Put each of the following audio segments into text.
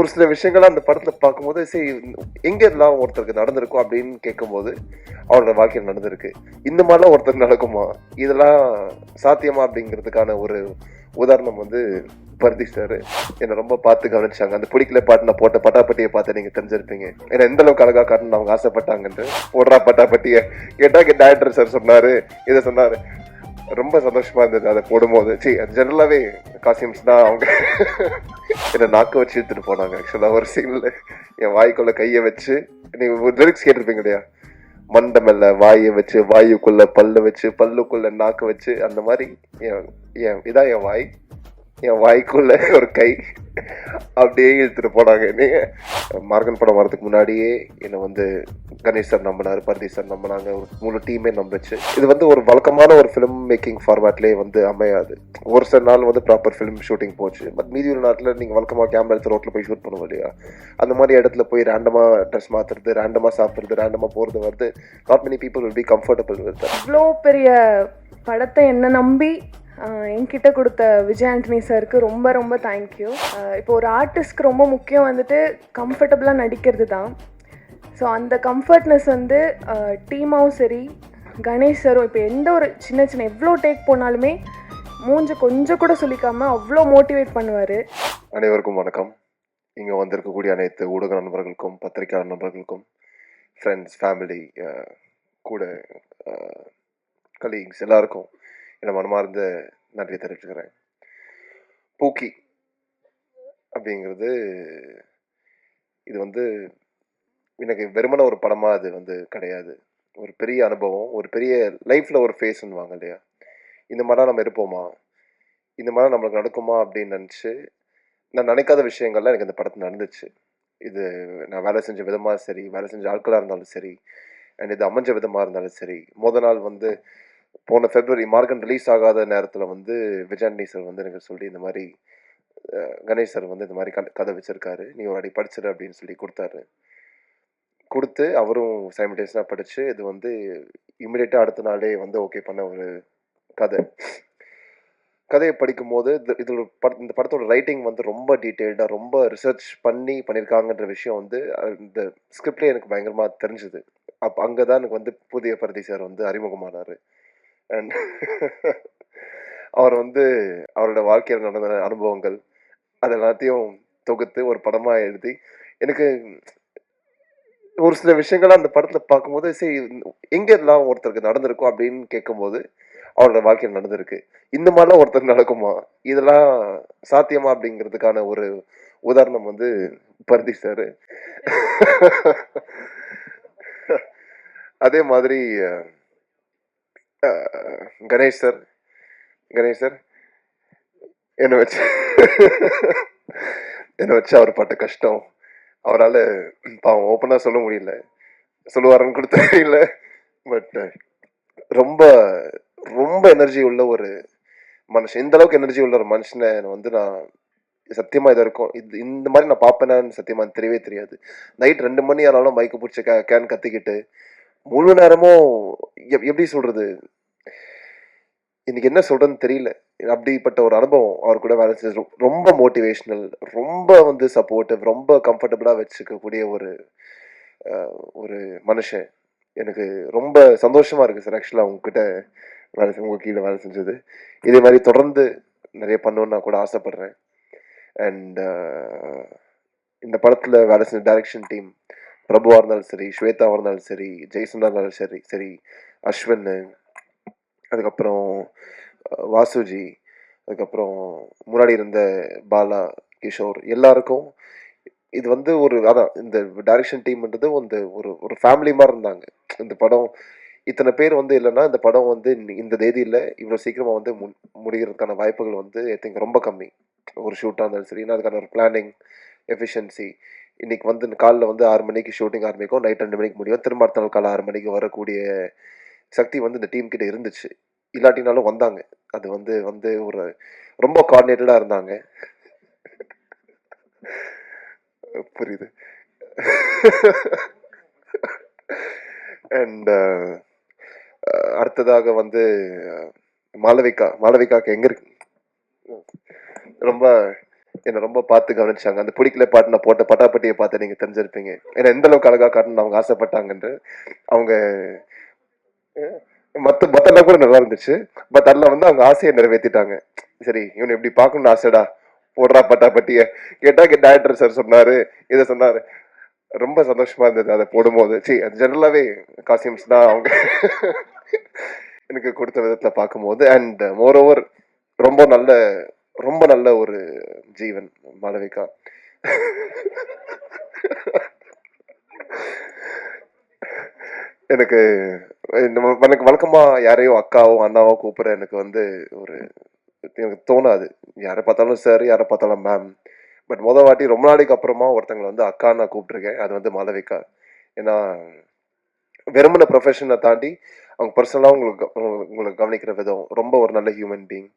ஒரு சில விஷயங்கள் அந்த படத்துல பார்க்கும்போது சரி எங்க இதெல்லாம் ஒருத்தருக்கு நடந்திருக்கும் அப்படின்னு கேட்கும்போது அவரோட வாழ்க்கையில் நடந்திருக்கு. இந்த மாதிரிலாம் ஒருத்தர் நடக்குமா? இதெல்லாம் சாத்தியமா? அப்படிங்கிறதுக்கான ஒரு உதாரணம் வந்து பருத்தி என்னை ரொம்ப பார்த்து கவனிச்சாங்க. அந்த பிடிக்கல பாட்டு நான் போட்ட பட்டாப்பட்டியை பார்த்து நீங்க தெரிஞ்சிருப்பீங்க. ஏன்னா எந்த அளவுக்கு அழகா காட்டணும் அவங்க ஆசைப்பட்டாங்கன்ட்டு போடுறா பட்டாப்பட்டிய கேட்டா டேரக்டர் சார் சொன்னாரு இதை சொன்னாரு. ரொம்ப சந்தோஷமா இருந்தது அதை போடும்போது. சி ஜெனரலாவே காஸ்டியூம்ஸ் தான் அவங்க என்னை நாக்க வச்சு இழுத்துட்டு போனாங்க. ஆக்சுவலா ஒரு சீன்ல என் வாய்க்குள்ள கையை வச்சு நீங்க ஒரு லிரிக்ஸ் கேட்டிருப்பீங்க இல்லையா? மண்டமெல்ல வாயை வச்சு வாயுக்குள்ள பல்லு வச்சு பல்லுக்குள்ள நாக்கு வச்சு அந்த மாதிரி என் என் இதான் என் வாய். என் வாய்க்குள்ள ஒரு கை அப்படியே இழுத்துட்டு போனாங்க. என்னைய மார்கன் படம் வரதுக்கு முன்னாடியே என்னை வந்து கணேஷ் சார் நம்பினார் பரதி சார் நம்பினாங்க. ஒரு மூணு டீமே நம்பிச்சு. இது வந்து ஒரு வழக்கமான ஒரு ஃபிலிம் மேக்கிங் ஃபார்மேட்லேயே வந்து அமையாது. ஒரு சில நாள் வந்து ப்ராப்பர் ஃபிலிம் ஷூட்டிங் போச்சு. பட் மீதி ஒரு நாட்டில் நீங்கள் வழக்கமாக கேமரா எடுத்து ரோட்டில் போய் ஷூட் பண்ணுவோம் இல்லையா? அந்த மாதிரி இடத்துல போய் ரேண்டமாக ட்ரெஸ் மாற்றுறது ரேண்டமாக சாப்பிட்றது ரேண்டமாக போகிறது வருது not many people will be comfortable with இவ்வளோ பெரிய படத்தை என்ன நம்பி என்கிட்ட கொடுத்த விஜய் ஆண்டனி சாருக்கு ரொம்ப ரொம்ப தேங்க்யூ இப்போ ஒரு ஆர்டிஸ்ட்க்கு ரொம்ப முக்கியம் வந்துட்டு கம்ஃபர்டபுளாக நடிக்கிறது தான் ஸோ அந்த கம்ஃபர்ட்னஸ் வந்து டீமாவும் சரி கணேஷ் சாரும் இப்போ எந்த ஒரு சின்ன சின்ன எவ்வளோ டேக் போனாலுமே மூஞ்ச கொஞ்சம் கூட சொல்லிக்காமல் அவ்வளோ மோட்டிவேட் பண்ணுவார். அனைவருக்கும் வணக்கம். இங்கே வந்திருக்கக்கூடிய அனைத்து ஊடக நண்பர்களுக்கும் பத்திரிகையாளர் நண்பர்களுக்கும் ஃப்ரெண்ட்ஸ் ஃபேமிலி கூட கலீக்ஸ் எல்லாருக்கும் என்னை மனமார்ந்த நன்றி தெரிவிச்சுக்கிறேன். பூக்கி அப்படிங்கிறது இது வந்து எனக்கு வெறுமன ஒரு படமாக அது வந்து கிடையாது. ஒரு பெரிய அனுபவம் ஒரு பெரிய லைஃப்பில் ஒரு ஃபேஸ்ன்னுவாங்க இல்லையா? இந்த மாதிரிலாம் நம்ம இருப்போமா? இந்த மாதிரி நம்மளுக்கு நடக்குமா அப்படின்னு நினச்சி நான் நினைக்காத விஷயங்கள்லாம் எனக்கு இந்த படத்தில் நடந்துச்சு. இது நான் வேலை செஞ்ச விதமாக சரி வேலை செஞ்ச ஆட்களாக இருந்தாலும் சரி அண்ட் இது அமைஞ்ச விதமாக இருந்தாலும் சரி முத நாள் வந்து போன ஃபெப்ரவரி மார்கன் ரிலீஸ் ஆகாத நேரத்தில் வந்து விஜயாண்டி சார் வந்து எனக்கு சொல்லி இந்த மாதிரி கணேஷ் சார் வந்து இந்த மாதிரி கதை கதை வச்சுருக்காரு. நீ ஒரு அடி படிச்சிரு அப்படின்னு சொல்லி கொடுத்தாரு. கொடுத்து அவரும் சைமண்டேஸ்னாக படித்து இது வந்து இமிடியேட்டாக அடுத்த நாளே வந்து ஓகே பண்ண ஒரு கதை. கதையை படிக்கும்போது இது இதோட பட இந்த படத்தோட ரைட்டிங் வந்து ரொம்ப டீட்டெயில்டாக ரொம்ப ரிசர்ச் பண்ணி பண்ணியிருக்காங்கன்ற விஷயம் வந்து இந்த ஸ்கிரிப்ட்லேயே எனக்கு பயங்கரமாக தெரிஞ்சுது. அப்போ அங்கே தான் எனக்கு வந்து புதிய பரதி சார் வந்து அறிமுகமானார். அண்ட் அவர் வந்து அவரோட வாழ்க்கையில் நடந்த அனுபவங்கள் அது எல்லாத்தையும் தொகுத்து ஒரு படமாக எழுதி எனக்கு ஒரு சில விஷயங்கள் அந்த படத்தில் பார்க்கும்போது சரி எங்கே ஒருத்தருக்கு நடந்திருக்கும்? அப்படின்னு கேட்கும்போது அவரோட வாழ்க்கையில் நடந்திருக்கு. இந்த மாதிரிலாம் ஒருத்தர் நடக்குமா? இதெல்லாம் சாத்தியமா அப்படிங்கிறதுக்கான ஒரு உதாரணம் வந்து பருதி சார். அதே மாதிரி கணேஷ் சார் கணேஷ் சார் என்னை வச்சு என்னை வச்சு அவர் பட்ட கஷ்டம். அவரால் பாவம் ஓப்பனாக சொல்ல முடியல. சொல்லுவாருன்னு கூட தெரியல. பட் ரொம்ப ரொம்ப எனர்ஜி உள்ள ஒரு மனுஷன். இந்த அளவுக்கு எனர்ஜி உள்ள ஒரு மனுஷனை வந்து நான் சத்தியமாக இது இருக்கும் இது இந்த மாதிரி நான் பார்ப்பேனான்னு சத்தியமாக தெரியவே தெரியாது. நைட் ரெண்டு மணி ஆனாலும் மைக்கு பிடிச்ச கே கேன் கத்திக்கிட்டு முழு நேரமும் எப்- எப்படி சொல்றது? இன்னைக்கு என்ன சொல்கிறதுன்னு தெரியல. அப்படிப்பட்ட ஒரு அனுபவம் அவர் கூட வேலை செஞ்சது ரொம்ப மோட்டிவேஷ்னல் ரொம்ப வந்து சப்போர்ட்டிவ் ரொம்ப கம்ஃபர்டபுளாக வச்சுக்கக்கூடிய ஒரு ஒரு மனுஷன். எனக்கு ரொம்ப சந்தோஷமா இருக்கு சார். ஆக்சுவலாக உங்ககிட்ட வேலை செ- உங்க கீழே வேலை செஞ்சது. இதே மாதிரி தொடர்ந்து நிறைய பண்ணணும்னு நான் கூட ஆசைப்படுறேன். அண்ட் இந்த படத்தில் வேலை செஞ்ச டைரக்ஷன் டீம் பிரபுவாக இருந்தாலும் சரி ஸ்வேதாவாக இருந்தாலும் சரி ஜெய்சனாக இருந்தாலும் சரி சரி அஸ்வின் அதுக்கப்புறம் வாசுஜி அதுக்கப்புறம் முன்னாடி இருந்த பாலா கிஷோர் எல்லாருக்கும் இது வந்து ஒரு அதான் இந்த டைரக்ஷன் டீம்ன்றது வந்து ஒரு ஒரு ஃபேமிலி மாதிரி இருந்தாங்க. இந்த படம் இத்தனை பேர் வந்து இல்லைன்னா இந்த படம் வந்து இந்த- இந்த தேதியில் இவ்வளோ சீக்கிரமாக வந்து முன் முடிகிறதுக்கான வாய்ப்புகள் வந்து ஐ திங்க் ரொம்ப கம்மி. ஒரு ஷூட்டாக இருந்தாலும் சரி ஏன்னா அதுக்கான ஒரு பிளானிங் எஃபிஷியன்சி இன்னைக்கு வந்து காலில் வந்து ஆறு மணிக்கு ஷூட்டிங் ஆரம்பிக்கும் நைட் ரெண்டு மணிக்கு முடியும். திரும்ப அடுத்த நாள் காலை ஆறு மணிக்கு வரக்கூடிய சக்தி வந்து இந்த டீம் கிட்ட இருந்துச்சு. இல்லாட்டினாலும் வந்தாங்க. அது வந்து வந்து ஒரு ரொம்ப கோஆர்டினேட்டடாக இருந்தாங்க. புரியுது. அண்ட் uh, அடுத்ததாக வந்து மாலவிகா மாளவிகா மாளவிகாக்கு எங்க இருக்கு? ரொம்ப என்னை ரொம்ப பார்த்து கவனிச்சாங்க. அந்த பிடிக்கல பாட்டு நான் போட்ட பட்டாப்பட்டியை பார்த்து நீங்கள் தெரிஞ்சிருப்பீங்க. ஏன்னா எந்த அளவுக்கு அழகாக காட்டணும்னு அவங்க ஆசைப்பட்டாங்கன்ட்டு அவங்க மற்ற மற்றெல்லாம் கூட நல்லா இருந்துச்சு. பட் அதில் வந்து அவங்க ஆசையை நிறைவேற்றிட்டாங்க சரி இவனை இப்படி பார்க்கணும்னு ஆசைடா. போடுறா பட்டாப்பட்டியை கேட்டால் டேரக்டர் சார் சொன்னார். இதை சொன்னார். ரொம்ப சந்தோஷமா இருந்தது அதை போடும்போது. சரி அது ஜெனரலாகவே காஸ்டியூம்ஸ் தான் அவங்க. எனக்கு கொடுத்த விதத்தில் பார்க்கும்போது. அண்ட் மோரோவர் ரொம்ப நல்ல ரொம்ப நல்ல ஒரு ஜீவன் மாளவிகா எனக்கு எனக்கு வழக்கமா யாரையோ அக்காவோ அண்ணாவோ கூப்பிட்ற எனக்கு வந்து ஒரு எனக்கு தோணாது. யாரை பார்த்தாலும் சார் யாரை பார்த்தாலும் மேம் பட் முத வாட்டி ரொம்ப நாளைக்கு அப்புறமா ஒருத்தங்களை வந்து அக்கா நான் கூப்பிட்டுருக்கேன். அது வந்து மாளவிகா ஏன்னா வெறுமன ப்ரொஃபஷனை தாண்டி அவங்க பர்சனலாக உங்களுக்கு உங்களை- உங்களை கவனிக்கிற விதம் ரொம்ப ஒரு நல்ல ஹியூமன் பீயிங்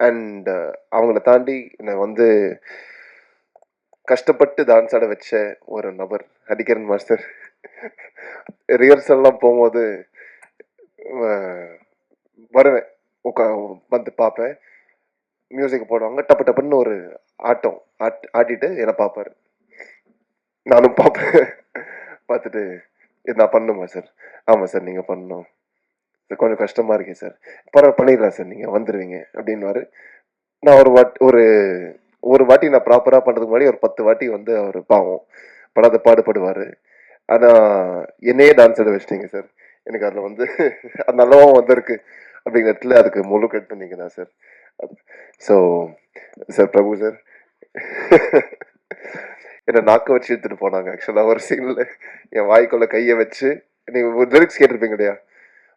அண்ட் uh, அவங்கள தாண்டி என்னை வந்து கஷ்டப்பட்டு டான்ஸ் ஆட வச்ச ஒரு நபர் ஹரிகரன் மாஸ்டர். ரிஹர்சல்லாம் போகும்போது வருவேன். உட்கா வந்து பார்ப்பேன். மியூசிக் போடுவாங்க. டப்பு டப்புன்னு ஒரு ஆட்டம். ஆட் ஆட்டிட்டு என்னை பார்ப்பார். நானும் பார்ப்பேன். பார்த்துட்டு நான் பண்ணுமா சார் ஆமாம் சார் நீங்கள் பண்ணணும். சார் கொஞ்சம் கஷ்டமாக இருக்கே சார். பரவாயில்ல பண்ணிடலாம் சார் நீங்கள் வந்துடுவீங்க அப்படின்னுவாரு. நான் ஒரு வாட்டி ஒரு ஒரு வாட்டி நான் ப்ராப்பராக பண்ணுறதுக்கு முன்னாடி ஒரு பத்து வாட்டி வந்து அவர் பாவம் படாத பாடுபடுவார். ஆனால் என்னையே டான்ஸ் ஆட வச்சிட்டீங்க சார். எனக்கு அதில் வந்து அது நல்லாவும் வந்திருக்கு அப்படிங்கிற இடத்துல அதுக்கு முழு கட்டு நீங்கள் தான் sir. So sir Prabhu sir. என்னை நாக்க வச்சு எடுத்துகிட்டு போனாங்க ஆக்சுவலாக ஒரு சீனில் என் வாய்க்குள்ள கையை வச்சு நீங்கள் ஒரு லிரிக்ஸ் கேட்டிருப்பீங்க இல்லையா?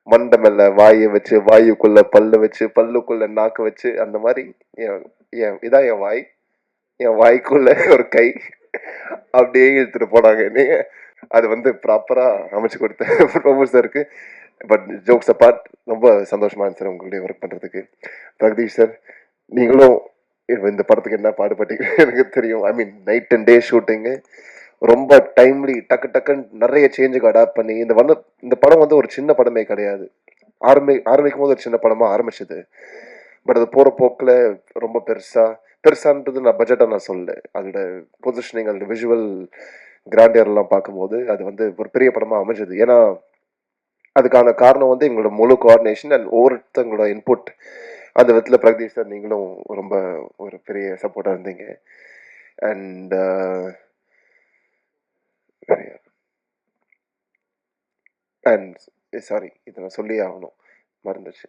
மண்டை மேல வாயை வச்சு வாயுக்குள்ள பல்லு வச்சு பல்லுக்குள்ள நாக்கு வச்சு அந்த மாதிரி என் என் இதான் என் வாய். என் வாய்க்குள்ள ஒரு கை. அப்படியே இழுத்துட்டு போனாங்க என்னைய. அது வந்து ப்ராப்பரா அமைச்சு கொடுத்தேன் பிரபு சாருக்கு பட் ஜோக்ஸ் அப்பார்ட் ரொம்ப சந்தோஷமா இருந்துச்சு சார் உங்களுடைய ஒர்க் பண்றதுக்கு. பிரகதீஷ் சார் நீங்களும் இந்த படத்துக்கு என்ன பாடுபட்டீங்க எனக்கு தெரியும். I mean night and day shooting ரொம்ப டைம்லி டக்கு டக்குன்னு நிறைய சேஞ்சுக்கு அடாப்ட் பண்ணி இந்த வந்து இந்த படம் வந்து ஒரு சின்ன படமே கிடையாது. ஆரம்பி ஆரம்பிக்கும் போது ஒரு சின்ன படமாக ஆரம்பிச்சது. பட் அது போகிற போக்கில் ரொம்ப பெருசாக பெருசான்றது நான் பட்ஜெட்டாக நான் சொல்லல. அதோட பொசிஷனிங் அதோட விஷுவல் கிராண்டியர்லாம் பார்க்கும்போது அது வந்து ஒரு பெரிய படமாக அமைஞ்சது. ஏன்னா அதுக்கான காரணம் வந்து எங்களோட முழு கோஆர்டினேஷன் அண்ட் ஒவ்வொருத்தங்களோட இன்புட் அந்த விதத்தில் பிரகதீஷ் சார் நீங்களும் ரொம்ப ஒரு பெரிய சப்போர்ட்டாக இருந்தீங்க. அண்ட் அண்ட் சாரி இதை நான் சொல்லியே ஆகணும். மறந்துச்சு.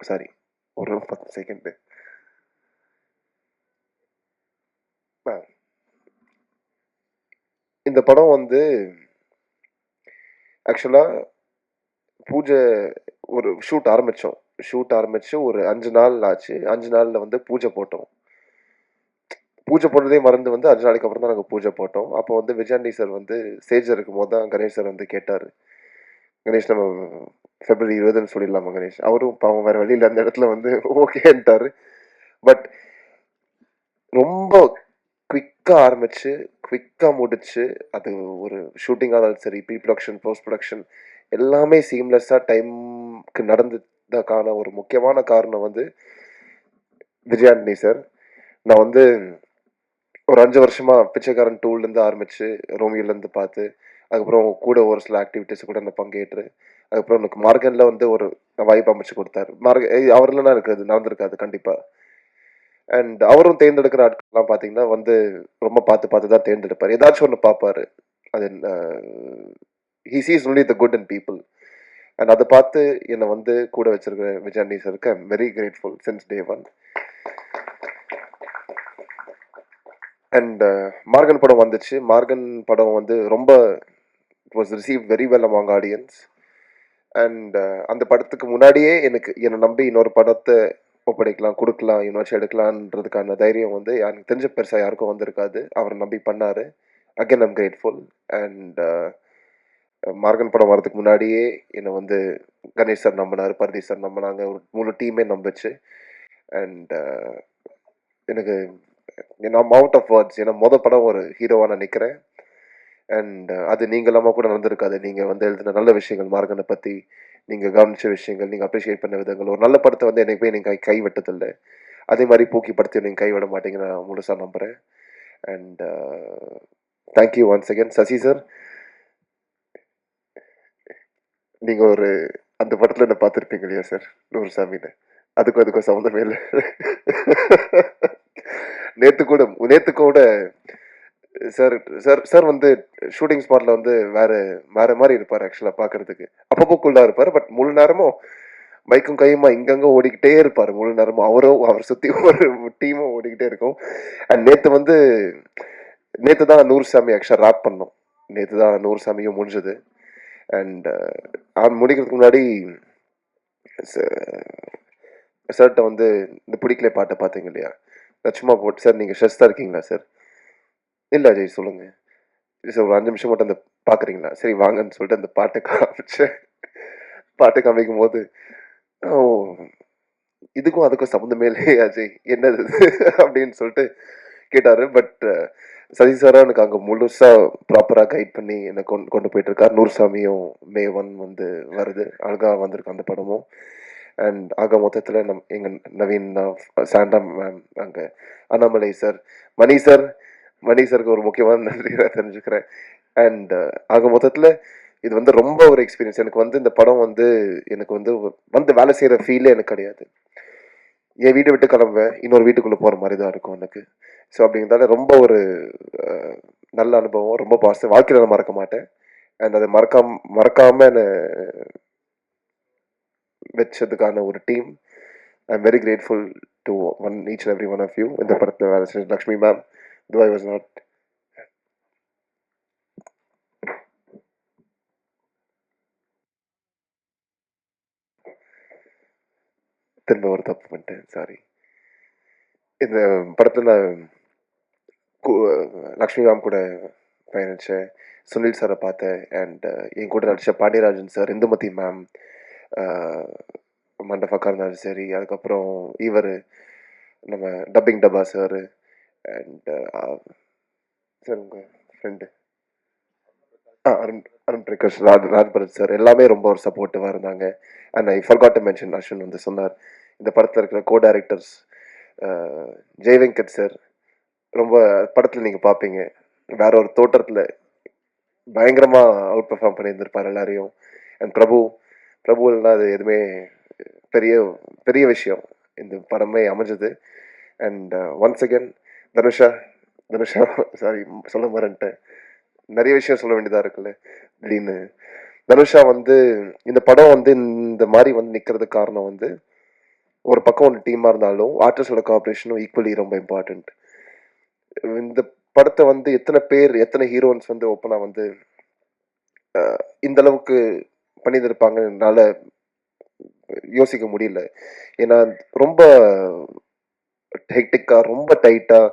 சாரி ஒரு பத்து செகண்டு இந்த படம் வந்து ஆக்சுவலாக பூஜை ஒரு ஷூட் ஆரம்பித்தோம் ஷூட் ஆரம்பித்து ஒரு அஞ்சு நாள் ஆச்சு. அஞ்சு நாளில் வந்து பூஜை போட்டோம். பூஜை போட்டதே மறந்து வந்து அஞ்சு நாளைக்கு அப்புறம் தான் நாங்கள் பூஜை போட்டோம். அப்போ வந்து விஜயாண்டி சார் வந்து ஸ்டேஜில் இருக்கும்போது தான் கணேஷ் சார் வந்து கேட்டார். கணேஷ் நம்ம ஃபெப்ரவரி இருபதுன்னு சொல்லிடலாமா கணேஷ்? அவரும் பாவம் வேறு வழியில் அந்த இடத்துல வந்து ஓகேன்ட்டார் பட் ரொம்ப குவிக்காக ஆரம்பிச்சு குவிக்காக முடிச்சு அது ஒரு ஷூட்டிங்காக இருந்தாலும் சரி ப்ரீ ப்ரொடக்ஷன் போஸ்ட் ப்ரொடக்ஷன் எல்லாமே சீம்லெஸ்ஸாக டைம்க்கு நடந்ததுக்கான ஒரு முக்கியமான காரணம் வந்து விஜயாண்டனி சார் நான் வந்து ஒரு அஞ்சு வருஷமா பிச்சைக்காரன் டூல்லேருந்து ஆரம்பிச்சு ரோமியோலேருந்து பார்த்து அதுக்கப்புறம் கூட ஒரு சில ஆக்டிவிட்டீஸ் கூட நான் பங்கேற்று அதுக்கப்புறம் எனக்கு மார்கனில் வந்து ஒரு வாய்ப்பு அமைச்சு கொடுத்தாரு. மார்க அவர் இல்லைன்னா அது நடந்திருக்காது கண்டிப்பாக அண்ட் அவரும் தேர்ந்தெடுக்கிற ஆட்கள்லாம் பார்த்தீங்கன்னா வந்து ரொம்ப பார்த்து பார்த்து தான் தேர்ந்தெடுப்பார். ஏதாச்சும் ஒன்று பார்ப்பாரு. அது he sees only the good and people and அதை பார்த்து என்னை வந்து கூட வச்சிருக்கிற Vijayandi சருக்கு I'm very grateful since day one and Maargan uh, படம் வந்துச்சு. மார்கன் படம் வந்து ரொம்ப it was receive very well among audience and அந்த படத்துக்கு முன்னாடியே எனக்கு என்னை நம்பி இன்னொரு படத்தை ஒப்படைக்கலாம் கொடுக்கலாம் இன்னொரு எடுக்கலான்றதுக்கான தைரியம் வந்து எனக்கு தெரிஞ்ச பெருசாக யாருக்கும் வந்திருக்காது. அவர் நம்பி பண்ணார். Again I'm grateful and Maargan படம் வரதுக்கு முன்னாடியே என்னை வந்து கணேஷ் சார் நம்பினார் பரதி சார் நம்பினாங்க. ஒரு முழு டீமே நம்பிச்சு. அண்ட் uh, எனக்கு நான் மவுண்ட் ஆஃப் வேர்ட்ஸ் ஏன்னா மொதல் படம் ஒரு ஹீரோவாக நான் நிற்கிறேன் அண்ட் uh, அது நீங்கள் கூட நடந்திருக்காது. நீங்கள் வந்து எழுதின நல்ல விஷயங்கள் மார்கனை பற்றி நீங்கள் கவனிச்ச விஷயங்கள் நீங்கள் அப்ரிஷியேட் பண்ண விதங்கள் ஒரு நல்ல படத்தை வந்து என்னைக்குமே நீங்கள் கை விட்டதில்லை அதே மாதிரி பூக்கி படத்தையும் நீங்கள் கைவிட மாட்டீங்க நான் முழுசாக நம்புகிறேன் and thank you uh, once again Sasi sir நீங்கள் ஒரு அந்த படத்தில் என்ன பார்த்துருப்பீங்க இல்லையா சார் நூறு சாமின்னு அதுக்கும் அதுக்கும் சம்மந்தமே இல்லை. நேற்று கூட நேற்று கூட சார் சார் சார் வந்து ஷூட்டிங் ஸ்பாட்டில் வந்து வேற வேற மாதிரி இருப்பார் ஆக்சுவலாக பார்க்கறதுக்கு அப்பப்போ குள்ளா இருப்பார் பட் முழு நேரமும் பைக்கும் கையுமா இங்கங்க ஓடிக்கிட்டே இருப்பார். முழு நேரமும் அவரும் அவர் சுற்றி ஒரு டீமும் ஓடிக்கிட்டே இருக்கும். அண்ட் நேற்று வந்து நேற்று தான் நூறு சாமி ஆக்சுவலாக ராப் பண்ணோம். நேற்று தான் நூறு சாமியும் முடிஞ்சது அண்ட் அவன் முடிக்கிறதுக்கு முன்னாடி சார்கிட்ட வந்து இந்த பிடிக்கல பாட்டை பார்த்தீங்க இல்லையா? நான் சும்மா போட்டு சார் நீங்கள் ஸ்ட்ரெஸ் தான் இருக்கீங்களா சார்? இல்லை அஜய் சொல்லுங்கள் சார் ஒரு அஞ்சு நிமிஷம் மட்டும் அந்த பார்க்குறீங்களா சரி வாங்கன்னு சொல்லிட்டு அந்த பாட்டை காமிச்சேன். பாட்டை காமிக்கும் போது ஓ இதுக்கும் அதுக்கும் சம்மந்தமே இல்லையே அஜய் என்னது அப்படின்னு சொல்லிட்டு கேட்டார். பட் சதி சாரா எனக்கு அங்கே முழுசாக ப்ராப்பராக கைட் பண்ணி என்னை கொண்டு கொண்டு போயிட்டு இருக்கார். நூறுசாமியும் மே ஒன் வந்து வருது. அழகாக வந்திருக்கு அந்த படமும். அண்ட் ஆக மொத்தத்தில் நம் எங்கள் நவீன் சாண்டம் மேம் அங்கே அண்ணாமலை சார் மணி சார் மணி சாருக்கு ஒரு முக்கியமான நன்றி நான் தெரிஞ்சுக்கிறேன். அண்ட் ஆக மொத்தத்தில் இது வந்து ரொம்ப ஒரு எக்ஸ்பீரியன்ஸ் எனக்கு வந்து இந்த படம் வந்து எனக்கு வந்து வந்து வேலை செய்கிற ஃபீலே எனக்கு கிடையாது. என் வீட்டை விட்டு கிளம்புவேன் இன்னொரு வீட்டுக்குள்ளே போகிற மாதிரி தான் இருக்கும் எனக்கு. ஸோ அப்படிங்கிறதால ரொம்ப ஒரு நல்ல அனுபவம் ரொம்ப பாசிட்டிவ் வாழ்க்கையில் நான் மறக்க மாட்டேன். அண்ட் அதை மறக்காம மறக்காமல் என்னை வச்சதுக்கான ஒரு team. I am very grateful to one each and every one of you இந்த படத்தில் வேலை செஞ்ச லக்ஷ்மி மேம் தோ ஐ வாஸ் நாட் திரும்ப ஒரு தப்பு பண்ணிட்டேன். சாரி இந்த படத்தில் லக்ஷ்மி மேம் கூட பயணித்தேன் சுனில் சாரை பார்த்தேன் அண்ட் என் கூட நடித்த பாண்டியராஜன் சார் இந்துமதி மேம் மண்டபக்கா இருந்தாலும் சரி அதுக்கப்புறம் இவர் நம்ம டப்பிங் டப்பா சார் அண்ட் சார் உங்கள் ஃப்ரெண்டு ஆ அருண் அருண் பிரகாஷ் ராஜ் ராஜ்பரத் சார் எல்லாமே ரொம்ப ஒரு சப்போர்ட்டிவாக இருந்தாங்க. And I forgot to mention Ashwin வந்து சொன்னார் இந்த படத்தில் இருக்கிற co directors Jai Venkat sir ரொம்ப படத்தில் நீங்கள் பார்ப்பீங்க வேற ஒரு தோட்டத்தில் பயங்கரமாக அவுட் பெர்ஃபார்ம் பண்ணியிருந்திருப்பார் எல்லாரையும். அண்ட் பிரபு பிரபுவல்னா அது எதுவுமே பெரிய பெரிய விஷயம். இந்த படமே அமைஞ்சது. And once again Dhanusha Dhanusha sorry சொல்ல மறந்துட்டேன். நிறைய விஷயம் சொல்ல வேண்டியதாக இருக்குல்ல திடீர்னு. தனுஷா வந்து இந்த படம் வந்து இந்த மாதிரி வந்து நிற்கிறதுக்கு காரணம் வந்து ஒரு பக்கம் ஒரு டீமாக இருந்தாலும் ஆர்டிஸ்டோட காப்பரேஷனும் ஈக்குவலி ரொம்ப இம்பார்ட்டண்ட் இந்த படத்தை வந்து எத்தனை பேர் எத்தனை ஹீரோயின்ஸ் வந்து ஓப்பனாக வந்து uh, இந்த அளவுக்கு பண்ணியிருந்திருப்பாங்கனால யோசிக்க முடியல. ஏன்னா ரொம்ப ஹெக்டிக்காக ரொம்ப டைட்டாக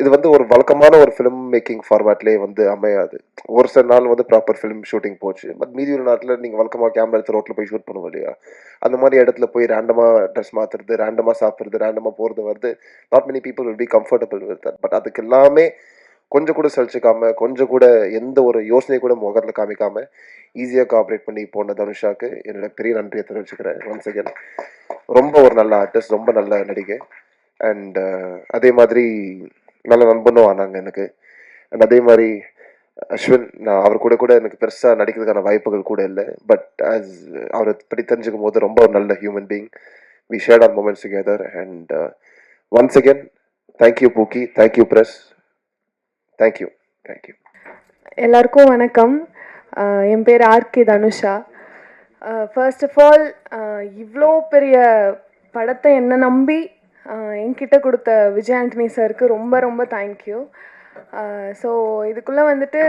இது வந்து ஒரு வழக்கமான ஒரு ஃபிலிம் மேக்கிங் ஃபார்மேட்லேயே வந்து அமையாது. ஒரு சில நாள் வந்து ப்ராப்பர் ஃபிலிம் ஷூட்டிங் போச்சு. பட் மீதி ஒரு நாட்டில் நீங்கள் வழக்கமாக கேமரா எடுத்து ரோட்டில் போய் ஷூட் பண்ணுவோம் இல்லையா? அந்த மாதிரி இடத்துல போய் ரேண்டமாக ட்ரெஸ் மாற்றுறது ரேண்டமாக சாப்பிட்றது ரேண்டமாக போகிறது வருது not many people will be comfortable with that but அதுக்கு எல்லாமே கொஞ்சம் கூட சலிச்சிக்காமல் கொஞ்சம் கூட எந்த ஒரு யோசனை கூட முகத்தில் காமிக்காமல் ஈஸியாக கோஆப்ரேட் பண்ணி போன தனுஷாக்கு என்னோட பெரிய நன்றியை தெரிவிச்சுக்கிறேன் ஒன்ஸ் அகேன் ரொம்ப ஒரு நல்ல ஆர்டிஸ்ட் ரொம்ப நல்ல நடிகை. அண்ட் uh, அதே மாதிரி நல்ல நண்பனும் ஆனாங்க எனக்கு. அண்ட் அதே மாதிரி அஸ்வின் நான் அவர் கூட கூட எனக்கு பெருசாக நடிக்கிறதுக்கான வாய்ப்புகள் கூட இல்லை. பட் ஆஸ் அவரை பற்றி தெரிஞ்சுக்கும் போது ரொம்ப ஒரு நல்ல human being we shared our moments together and once again thank you பூக்கி thank you press thank you thank you எல்லாருக்கும் வணக்கம். என் பேர் RK Dhanusha. First of all இவ்வளோ பெரிய படத்தை என்ன நம்பி என்கிட்ட கொடுத்த விஜய் ஆண்டனி சாருக்கு ரொம்ப ரொம்ப தேங்க்யூ ஸோ இதுக்குள்ளே வந்துட்டு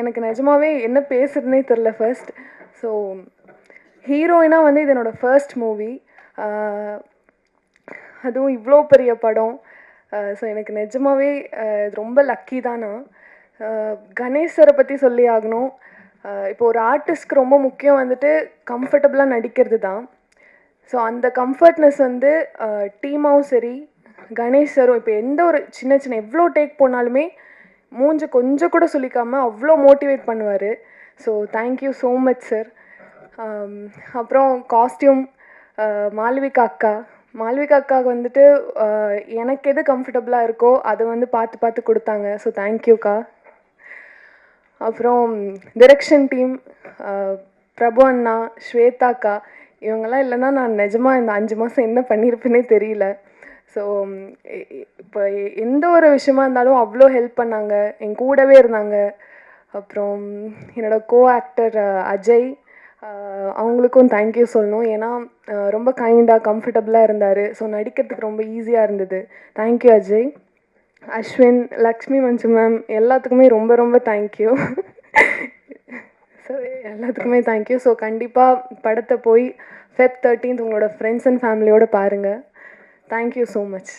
எனக்கு நிஜமாவே என்ன பேசுறதுனே தெரில ஃபர்ஸ்ட் ஸோ ஹீரோயினாக வந்து இது என்னோடய ஃபர்ஸ்ட் மூவி அதுவும் இவ்வளோ பெரிய படம். ஸோ எனக்கு நிஜமாகவே இது ரொம்ப லக்கி தான் நான். கணேஷ் சாரை பற்றி சொல்லி ஆகணும். இப்போ ஒரு ஆர்டிஸ்ட்க்கு ரொம்ப முக்கியம் வந்துட்டு கம்ஃபர்டபுளாக நடிக்கிறது தான். ஸோ அந்த கம்ஃபர்ட்னஸ் வந்து டீமாகவும் சரி கணேஷ் சாரும் இப்போ எந்த ஒரு சின்ன சின்ன எவ்வளோ டேக் போனாலுமே மூஞ்ச கொஞ்சம் கூட சொல்லிக்காமல் அவ்வளோ மோட்டிவேட் பண்ணுவார். So thank you so much sir அப்புறம் காஸ்டியூம் மாலவிகா அக்கா. மால்விகா அக்காவுக்கு வந்துட்டு எனக்கு எது கம்ஃபர்டபுளாக இருக்கோ அதை வந்து பார்த்து பார்த்து கொடுத்தாங்க. ஸோ தேங்க்யூக்கா அப்புறம் டிரெக்ஷன் டீம் பிரபு அண்ணா ஸ்வேதாக்கா இவங்கெல்லாம் இல்லைன்னா நான் நிஜமாக இந்த அஞ்சு மாதம் என்ன பண்ணியிருப்பேனே தெரியல. ஸோ இப்போ எந்த ஒரு விஷயமா இருந்தாலும் அவ்வளோ ஹெல்ப் பண்ணாங்க. என் கூடவே இருந்தாங்க. அப்புறம் என்னோட கோ ஆக்டர் அஜய் அவங்களுக்கும் தேங்க்யூ சொல்லணும். ஏன்னா ரொம்ப கைண்டாக கம்ஃபர்டபுளாக இருந்தார். ஸோ நடிக்கிறதுக்கு ரொம்ப ஈஸியாக இருந்தது. Thank you Ajay. Ashwin Lakshmi Manju ma'am எல்லாத்துக்குமே ரொம்ப ரொம்ப தேங்க்யூ ஸோ எல்லாத்துக்குமே தேங்க்யூ ஸோ கண்டிப்பாக படத்தை போய் ஃபெப் தேர்ட்டீன்த் உங்களோட ஃப்ரெண்ட்ஸ் அண்ட் ஃபேமிலியோடு பாருங்கள் தேங்க்யூ ஸோ மச்